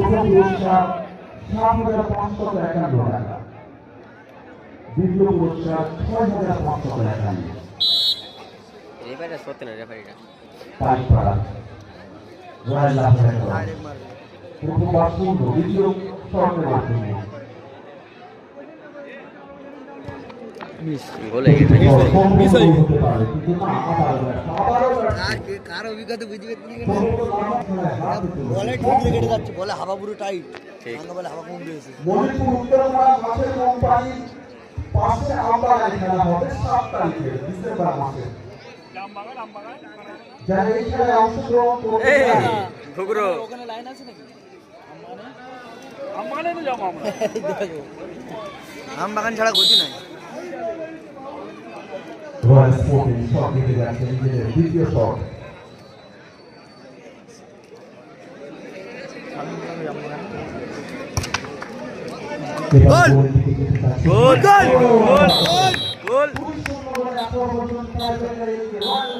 প্রথম পুরস্কার সাত হাজার পাঁচশত একান্ন টাকা দ্বিতীয় পুরস্কার ছয় হাজার পাঁচশত একান্ন প্রথমবার পূর্ণ দ্বিতীয় স্বর্ণের গোলে গেছে মিস হতে পারে কিন্তু না আবারও ব্যর্থ, ব্যর্থ। কার? কার অভিজ্ঞতা বুঝবে বলে কেটে যাচ্ছে বলে হাওয়া পুরো টাইট ভাঙা বলে হাওয়া কম দিয়েছে মণিপুর উত্তরপাড়া মাছের কোম্পানি পাশে আমবাগানে খেলা হবে সাত তারিখে ডিসেম্বর মাসে। যারা এই খেলায় অংশগ্রহণ করতে এই চায়, ঘুগরো ওখানে লাইন আছে নাকি? আম বাগান ছাড়া গতি নাই। রয়্যাল স্পোর্টিং শট দিতে যাচ্ছে নিজেদের দ্বিতীয় শট গোল! গোল গোল গোল গোল